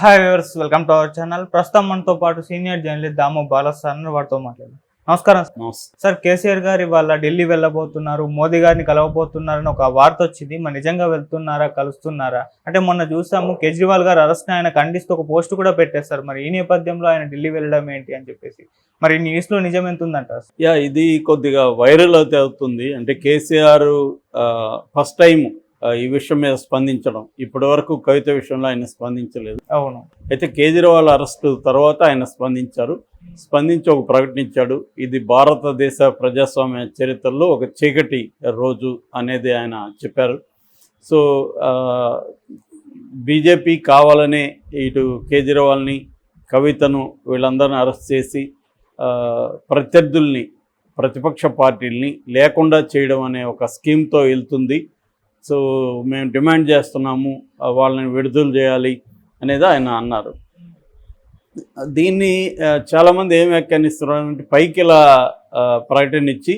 Hi viewers welcome to our channel ప్రస్తుతం మనతో పాటు senior journalist Damu Balas sir ఉన్నారు. వారితో మాట్లాడారు నమస్కారం సార్. కేసీఆర్ గారు ఇవాళ ఢిల్లీ వెళ్ళబోతున్నారు. మోదీ గారిని కలవబోతున్నారని ఒక వార్త వచ్చింది. మరి నిజంగా వెళ్తున్నారా కలుస్తున్నారా? అంటే మొన్న చూసాము కేజ్రీవాల్ గారు అరెస్ట్ ఆయన ఖండిస్తూ ఒక పోస్ట్ కూడా పెట్టేస్తారు మరి ఈ నేపథ్యంలో ఆయన ఢిల్లీ వెళ్ళడం ఏంటి అని చెప్పేసి. మరి న్యూస్లో నిజం ఎంత ఉందంటారు సార్? యా ఇది కొద్దిగా వైరల్ అయితే అవుతుంది. అంటే కేసీఆర్ ఫస్ట్ టైం ఈ విషయం మీద స్పందించడం. ఇప్పటి వరకు కవిత విషయంలో ఆయన స్పందించలేదు. అవును. అయితే కేజ్రీవాల్ అరెస్టు తర్వాత ఆయన స్పందించారు. స్పందించి ఒక ప్రకటించాడు. ఇది భారతదేశ ప్రజాస్వామ్య చరిత్రలో ఒక చీకటి రోజు అనేది ఆయన చెప్పారు. సో బీజేపీ కావాలనే ఇటు కేజ్రీవాల్ని కవితను వీళ్ళందరిని అరెస్ట్ చేసి ప్రత్యర్థుల్ని ప్రతిపక్ష పార్టీల్ని లేకుండా చేయడం అనే ఒక స్కీమ్తో వెళ్తుంది. సో మేము డిమాండ్ చేస్తున్నాము వాళ్ళని విడుదల చేయాలి అనేది ఆయన అన్నారు. దీన్ని చాలామంది ఏం వ్యాఖ్యానిస్తున్నారు అంటే పైకి ఇలా ప్రకటన ఇచ్చి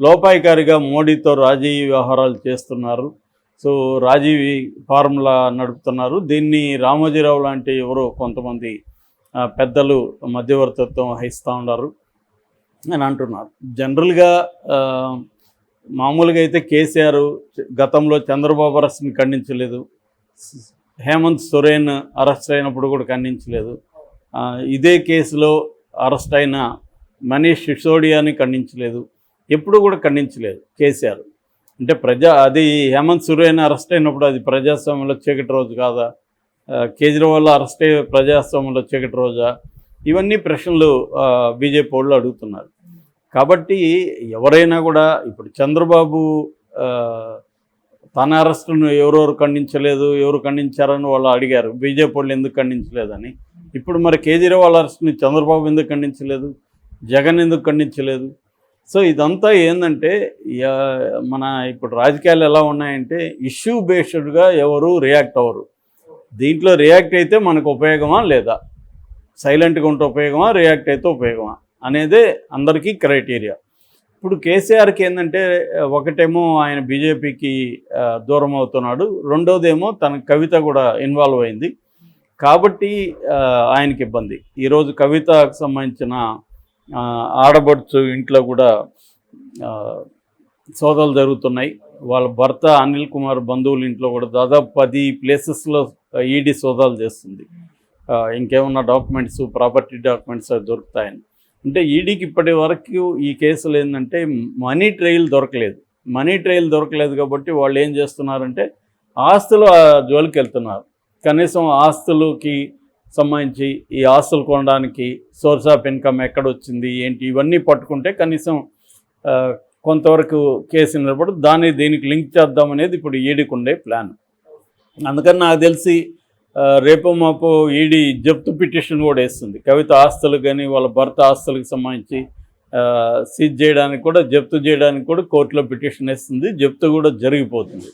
లోపాయికారిగా మోడీతో రాజీ వ్యవహారాలు చేస్తున్నారు. సో రాజీవి ఫార్ములా నడుపుతున్నారు. దీన్ని రామోజీరావు లాంటి ఎవరో కొంతమంది పెద్దలు మధ్యవర్తిత్వం వహిస్తూ ఉన్నారు అని అంటున్నారు. జనరల్గా మామూలుగా అయితే కేసీఆర్ గతంలో చంద్రబాబు అరెస్ట్ని ఖండించలేదు. హేమంత్ సొరేన్ అరెస్ట్ అయినప్పుడు కూడా ఖండించలేదు. ఇదే కేసులో అరెస్ట్ అయిన మనీష్ సిసోడియాని ఖండించలేదు. ఎప్పుడు కూడా ఖండించలేదు కేసీఆర్. అంటే ప్రజా అది హేమంత్ సొరేన్ అరెస్ట్ అయినప్పుడు అది ప్రజాస్వామ్యంలో చీకటి రోజు కాదా? కేజ్రీవాల్ అరెస్ట్ అయ్యే ప్రజాస్వామ్యంలో చీకటి రోజా? ఇవన్నీ ప్రశ్నలు బీజేపీ వాళ్ళు అడుగుతున్నారు. కాబట్టి ఎవరైనా కూడా ఇప్పుడు చంద్రబాబు తన అరెస్టును ఎవరెవరు ఖండించలేదు ఎవరు ఖండించారని వాళ్ళు అడిగారు. బీజేపీ వాళ్ళు ఎందుకు ఖండించలేదని. ఇప్పుడు మరి కేజ్రీవాల్ అరెస్ట్ని చంద్రబాబు ఎందుకు ఖండించలేదు? జగన్ ఎందుకు ఖండించలేదు? సో ఇదంతా ఏంటంటే మన ఇప్పుడు రాజకీయాలు ఎలా ఉన్నాయంటే ఇష్యూ బేస్డ్గా ఎవరు రియాక్ట్ అవ్వరు. దీంట్లో రియాక్ట్ అయితే మనకు ఉపయోగమా లేదా? సైలెంట్గా ఉంటే ఉపయోగమా? రియాక్ట్ అయితే ఉపయోగమా? అనేదే అందరికీ క్రైటీరియా. ఇప్పుడు కేసీఆర్కి ఏంటంటే ఒకటేమో ఆయన బీజేపీకి దూరం అవుతున్నాడు రెండోదేమో తన కవిత కూడా ఇన్వాల్వ్ అయింది. కాబట్టి ఆయనకి ఇబ్బంది. ఈరోజు కవితకు సంబంధించిన ఆడబడుచు ఇంట్లో కూడా సోదాలు జరుగుతున్నాయి. వాళ్ళ భర్త అనిల్ కుమార్ బంధువుల ఇంట్లో కూడా దాదాపు పది ప్లేసెస్లో ఈడీ సోదాలు చేస్తుంది. ఇంకేమన్నా డాక్యుమెంట్స్ ప్రాపర్టీ డాక్యుమెంట్స్ అవి దొరుకుతాయని. అంటే ఈడీకి ఇప్పటి వరకు ఈ కేసులు ఏంటంటే మనీ ట్రయల్ దొరకలేదు. మనీ ట్రయల్ దొరకలేదు కాబట్టి వాళ్ళు ఏం చేస్తున్నారంటే ఆస్తులు ఆ జోలికి వెళ్తున్నారు. కనీసం ఆస్తులకి సంబంధించి ఈ ఆస్తులు కొనడానికి సోర్స్ ఆఫ్ ఇన్కమ్ ఎక్కడ వచ్చింది ఏంటి ఇవన్నీ పట్టుకుంటే కనీసం కొంతవరకు కేసు నిలబడి దాన్ని దీనికి లింక్ చేద్దామనేది ఇప్పుడు ఈడీకి ఉండే ప్లాన్. అందుకని నాకు తెలిసి రేపో మాపో ఈడీ జప్తు పిటిషన్ కూడా వేస్తుంది. కవిత ఆస్తులు కానీ వాళ్ళ భర్త ఆస్తులకు సంబంధించి సీజ్ చేయడానికి కూడా జప్తు చేయడానికి కూడా కోర్టులో పిటిషన్ వేస్తుంది. జప్తు కూడా జరిగిపోతుంది.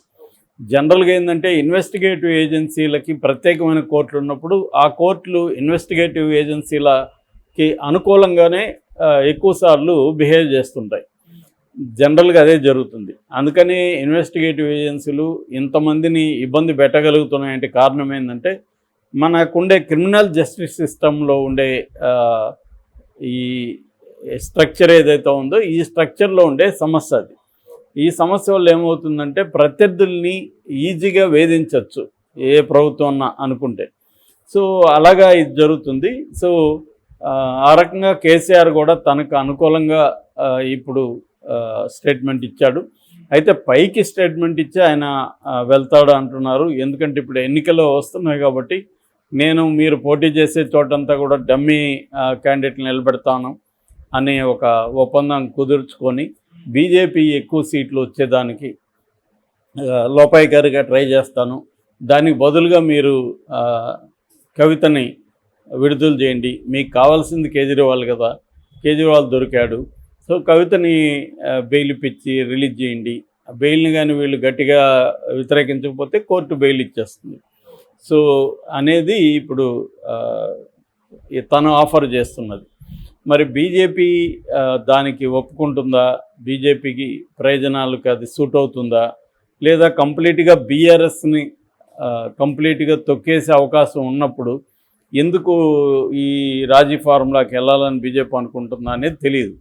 జనరల్గా ఏంటంటే ఇన్వెస్టిగేటివ్ ఏజెన్సీలకి ప్రత్యేకమైన కోర్టులు ఉన్నప్పుడు ఆ కోర్టులు ఇన్వెస్టిగేటివ్ ఏజెన్సీలకి అనుకూలంగానే ఎక్కువసార్లు బిహేవ్ చేస్తుంటాయి. జనరల్గా అదే జరుగుతుంది. అందుకని ఇన్వెస్టిగేటివ్ ఏజెన్సీలు ఇంతమందిని ఇబ్బంది పెట్టగలుగుతున్నాయంటే కారణం ఏంటంటే మనకుండే క్రిమినల్ జస్టిస్ సిస్టంలో ఉండే ఈ స్ట్రక్చర్ ఏదైతే ఉందో ఈ స్ట్రక్చర్లో ఉండే సమస్య అది. ఈ సమస్య వల్ల ఏమవుతుందంటే ప్రత్యర్థుల్ని ఈజీగా వేధించవచ్చు ఏ ప్రభుత్వం అన్నా అనుకుంటే. సో అలాగా ఇది జరుగుతుంది. సో ఆ, రకంగా కేసీఆర్ కూడా తనకు అనుకూలంగా ఇప్పుడు స్టేట్మెంట్ ఇచ్చాడు. అయితే పైకి స్టేట్మెంట్ ఇచ్చి ఆయన వెళ్తాడు అంటున్నారు. ఎందుకంటే ఇప్పుడు ఎన్నికలు వస్తున్నాయి కాబట్టి నేను మీరు పోటీ చేసే చోటంతా కూడా డమ్మీ క్యాండిడేట్ని నిలబెడతాను అనే ఒక ఒప్పందం కుదుర్చుకొని బీజేపీ ఎక్కువ సీట్లు వచ్చేదానికి లోపాయికారిగా ట్రై చేస్తాను. దానికి బదులుగా మీరు కవితని విడుదల చేయండి. మీకు కావాల్సింది కేజ్రీవాల్ కదా. కేజ్రీవాల్ దొరికాడు. సో కవితని బెయిల్ ఇప్పించి రిలీజ్ చేయండి. బెయిల్ని కానీ వీళ్ళు గట్టిగా వ్యతిరేకించకపోతే కోర్టు బెయిల్ ఇచ్చేస్తుంది. సో అనేది ఇప్పుడు తను ఆఫర్ చేస్తున్నది. మరి బీజేపీ దానికి ఒప్పుకుంటుందా? బీజేపీకి ప్రయోజనాలకు అది సూట్ అవుతుందా? లేదా కంప్లీట్గా బీఆర్ఎస్ని కంప్లీట్గా తొక్కేసే అవకాశం ఉన్నప్పుడు ఎందుకు ఈ రాజీ ఫార్ములాకి వెళ్ళాలని బీజేపీ అనుకుంటుందా అనేది తెలియదు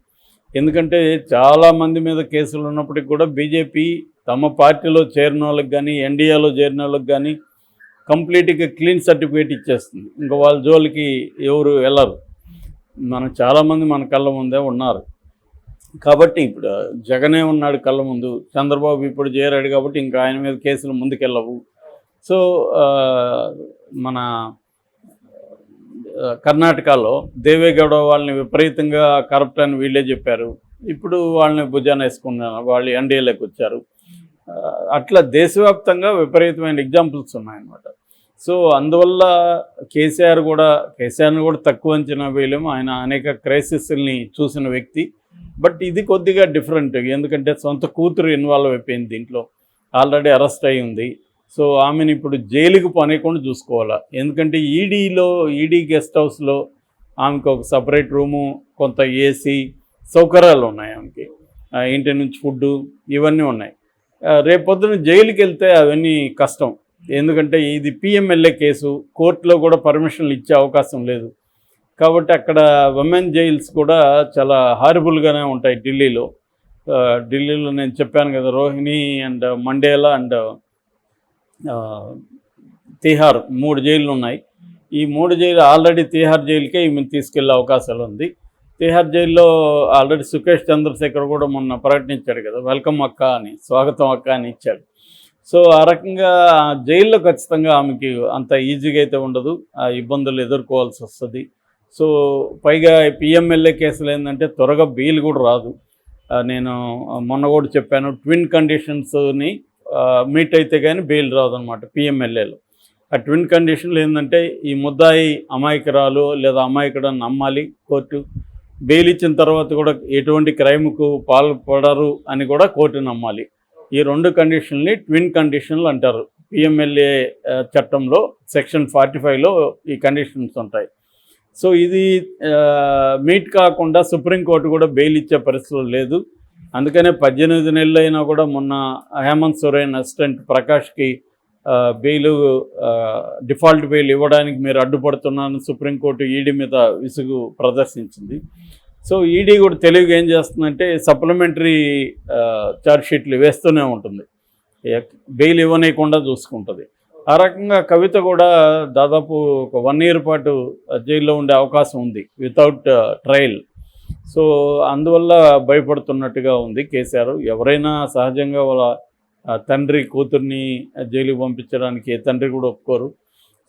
ఎందుకంటే చాలామంది మీద కేసులు ఉన్నప్పటికీ కూడా బీజేపీ తమ పార్టీలో చేరిన వాళ్ళకి కానీ ఎన్డీఏలో చేరిన వాళ్ళకి కానీ కంప్లీట్గా క్లీన్ సర్టిఫికేట్ ఇచ్చేస్తుంది. ఇంకా వాళ్ళ జోలికి ఎవరు వెళ్ళరు. మనం చాలామంది మన కళ్ళ ముందే ఉన్నారు. కాబట్టి ఇప్పుడు జగనే ఉన్నాడు కళ్ళ ముందు చంద్రబాబు ఇప్పుడు చేరాడు కాబట్టి ఇంకా ఆయన మీద కేసులు ముందుకెళ్ళవు. సో మన కర్ణాటకలో దేవేగౌడ వాళ్ళని విపరీతంగా కరప్ట్ అని వీళ్ళే చెప్పారు. ఇప్పుడు వాళ్ళని భుజాన వేసుకున్నారు వాళ్ళు ఎన్డీఏలోకి వచ్చారు. అట్లా దేశవ్యాప్తంగా విపరీతమైన ఎగ్జాంపుల్స్ ఉన్నాయన్నమాట. సో అందువల్ల కేసీఆర్ కూడా కేసీఆర్ని కూడా తక్కువ అంచనా వేయలేము. ఆయన అనేక క్రైసిస్ని చూసిన వ్యక్తి. బట్ ఇది కొద్దిగా డిఫరెంట్ ఎందుకంటే సొంత కూతురు ఇన్వాల్వ్ అయిపోయింది దీంట్లో. ఆల్రెడీ అరెస్ట్ అయి ఉంది సో ఆమెను ఇప్పుడు జైలుకి పనేకుండా చూసుకోవాలా. ఎందుకంటే ఈడీలో ఈడీ గెస్ట్ హౌస్లో ఆమెకు ఒక సపరేట్ రూము కొంత ఏసీ సౌకర్యాలు ఉన్నాయి ఆమెకి. ఇంటి నుంచి ఫుడ్డు ఇవన్నీ ఉన్నాయి. రేపొద్దున జైలుకి వెళ్తే అవన్నీ కష్టం. ఎందుకంటే ఇది పిఎంఎల్ఏ కేసు కోర్టులో కూడా పర్మిషన్లు ఇచ్చే అవకాశం లేదు. కాబట్టి అక్కడ ఉమెన్ జైల్స్ కూడా చాలా హారిబుల్గానే ఉంటాయి ఢిల్లీలో. ఢిల్లీలో నేను చెప్పాను కదా Rohini and Mandela and Tihar మూడు జైళ్ళు ఉన్నాయి. ఈ మూడు జైలు ఆల్రెడీ తిహార్ జైలుకే ఈమెను తీసుకెళ్ళే అవకాశాలు ఉంది. తిహార్ జైల్లో ఆల్రెడీ సుఖేష్ చంద్రశేఖర్ కూడా మొన్న ప్రకటించాడు కదా వెల్కమ్ అక్క అని స్వాగతం అక్క అని ఇచ్చాడు. సో ఆ రకంగా జైల్లో ఖచ్చితంగా ఆమెకి అంత ఈజీగా అయితే ఉండదు ఆ ఇబ్బందులు ఎదుర్కోవాల్సి వస్తుంది. సో పైగా పిఎంఎల్ఏ కేసులు ఏంటంటే త్వరగా బెయిల్ కూడా రాదు. నేను మొన్న కూడా చెప్పాను ట్విన్ కండిషన్స్ని మీట్ అయితే కానీ బెయిల్ రాదనమాట పిఎంఎల్ఏలో ఆ ట్విన్ కండిషన్లు ఏంటంటే ఈ ముద్దాయి అమాయకురాలు లేదా అమాయకుడని నమ్మాలి కోర్టు బెయిల్ ఇచ్చిన తర్వాత కూడా ఎటువంటి క్రైమ్కు పాల్పడరు అని కూడా కోర్టు నమ్మాలి. ఈ రెండు కండిషన్ని ట్విన్ కండిషన్లు అంటారు. పిఎంఎల్ఏ చట్టంలో సెక్షన్ ఫార్టీ ఫైవ్లో ఈ కండిషన్స్ ఉంటాయి. సో ఇది మీట్ కాకుండా సుప్రీంకోర్టు కూడా బెయిల్ ఇచ్చే పరిస్థితులు లేదు. అందుకనే పద్దెనిమిది నెలలు అయినా కూడా మొన్న హేమంత్ సోరేన్ అసిస్టెంట్ ప్రకాష్కి బెయిలు డిఫాల్ట్ బెయిల్ ఇవ్వడానికి మీరు అడ్డుపడుతున్నారని సుప్రీంకోర్టు ఈడీ మీద విసుగు ప్రదర్శించింది. సో ఈడీ కూడా తెలివిగా ఏం చేస్తుందంటే సప్లిమెంటరీ ఛార్జ్షీట్లు వేస్తూనే ఉంటుంది. బెయిల్ ఇవ్వనీయకుండా చూసుకుంటుంది. ఆ రకంగా కవిత కూడా దాదాపు ఒక వన్ ఇయర్ పాటు జైల్లో ఉండే అవకాశం ఉంది వితౌట్ ట్రయల్. సో అందువల్ల భయపడుతున్నట్టుగా ఉంది కేసీఆర్. ఎవరైనా సహజంగా వాళ్ళ తండ్రి కూతుర్ని జైలుకి పంపించడానికి ఏ తండ్రి కూడా ఒప్పుకోరు.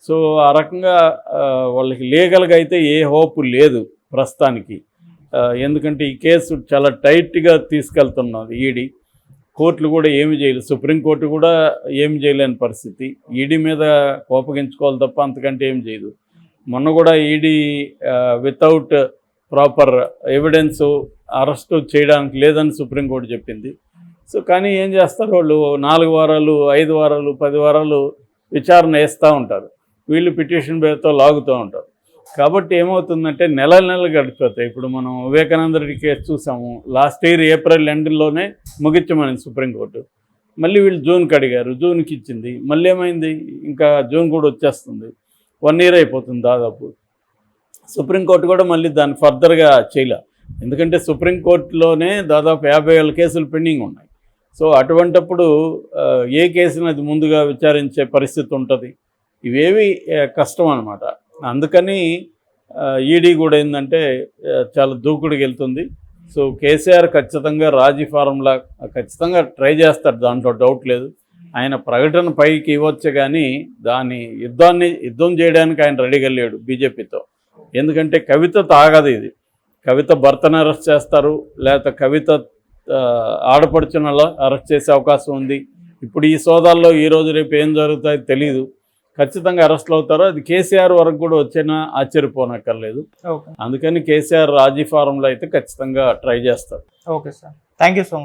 సో ఆ రకంగా వాళ్ళకి లీగల్గా అయితే ఏ హోప్ లేదు ప్రస్తుతానికి. ఎందుకంటే ఈ కేసు చాలా టైట్గా తీసుకెళ్తున్నది ఈడీ. కోర్టులు కూడా ఏమి చేయలేదు. సుప్రీంకోర్టు కూడా ఏమి చేయలేని పరిస్థితి. ఈడీ మీద కోపగించుకోవాలి తప్ప అంతకంటే ఏం చేయదు. మొన్న కూడా ED without proper evidence arrest చేయడానికి లేదని సుప్రీంకోర్టు చెప్పింది. సో కానీ ఏం చేస్తారు వాళ్ళు? నాలుగు వారాలు ఐదు వారాలు పది వారాలు విచారణ వేస్తూ ఉంటారు. వీళ్ళు పిటిషన్ పేరుతో లాగుతూ ఉంటారు. కాబట్టి ఏమవుతుందంటే నెల నెలలు గడిచిపోతాయి. ఇప్పుడు మనం వివేకానంద రెడ్డి కేసు చూసాము. లాస్ట్ ఇయర్ ఏప్రిల్ ఎండ్లోనే ముగించమని సుప్రీంకోర్టు. మళ్ళీ వీళ్ళు జూన్కి అడిగారు. జూన్కి ఇచ్చింది. మళ్ళీ ఏమైంది? ఇంకా జూన్ కూడా వచ్చేస్తుంది. వన్ ఇయర్ అయిపోతుంది దాదాపు. సుప్రీంకోర్టు కూడా మళ్ళీ దాన్ని ఫర్దర్గా చేయలే. ఎందుకంటే సుప్రీంకోర్టులోనే దాదాపు యాభై వేల కేసులు పెండింగ్ ఉన్నాయి. సో అటువంటప్పుడు ఏ కేసుని అది ముందుగా విచారించే పరిస్థితి ఉంటుంది? ఇవేవి కష్టం అనమాట అందుకని ఈడీ కూడా ఏంటంటే చాలా దూకుడికి వెళ్తుంది. సో కేసీఆర్ ఖచ్చితంగా రాజీ ఫారంలా ఖచ్చితంగా ట్రై చేస్తాడు దాంట్లో డౌట్ లేదు. ఆయన ప్రకటన పైకి ఇవ్వచ్చు కానీ దాని యుద్ధాన్ని యుద్ధం చేయడానికి ఆయన రెడీగా లేడు బీజేపీతో. ఎందుకంటే కవిత తాగదు ఇది. కవిత భర్తను అరెస్ట్ చేస్తారు లేకపోతే కవిత ఆ, ఆడపడుచున అరెస్ట్ చేసే అవకాశం ఉంది. ఇప్పుడు ఈ సోదాల్లో ఈ రోజు రేపు ఏం జరుగుతాయో తెలియదు ఖచ్చితంగా అరెస్ట్లు అవుతారో. అది కేసీఆర్ వరకు కూడా వచ్చినా ఆశ్చర్యపోనక్కర్లేదు. అందుకని కేసీఆర్ రాజీ ఫారంలో అయితే ఖచ్చితంగా ట్రై చేస్తారు. Okay sir. Thank so much